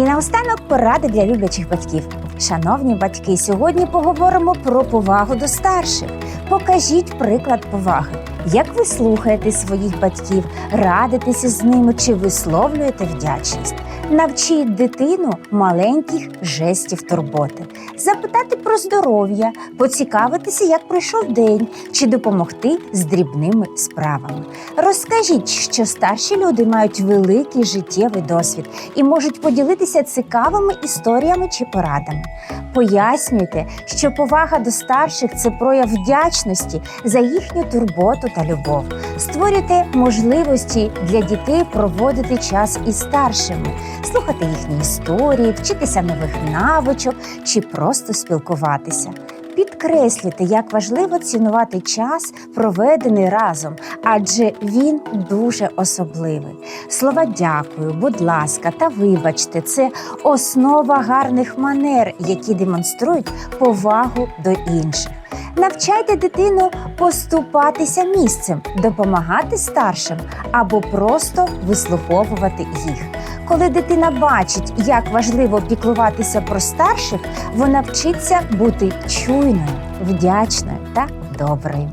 І наостанок поради для люблячих батьків. Шановні батьки, сьогодні поговоримо про повагу до старших. Покажіть приклад поваги. Як ви слухаєте своїх батьків, радитеся з ними чи висловлюєте вдячність? Навчіть дитину маленьких жестів турботи, запитати про здоров'я, поцікавитися, як пройшов день, чи допомогти з дрібними справами. Розкажіть, що старші люди мають великий життєвий досвід і можуть поділитися цікавими історіями чи порадами. Пояснюйте, що повага до старших це прояв вдячності за їхню турботу та любов. Створюйте можливості для дітей проводити час із старшими, слухати їхні історії, вчитися нових навичок чи просто спілкуватися. Підкреслюйте, як важливо цінувати час, проведений разом, адже він дуже особливий. Слова дякую, будь ласка, та вибачте, це основа гарних манер, які демонструють повагу до інших. Навчайте дитину поступатися місцем, допомагати старшим або просто вислуховувати їх. Коли дитина бачить, як важливо піклуватися про старших, вона вчиться бути чуйною, вдячною та доброю.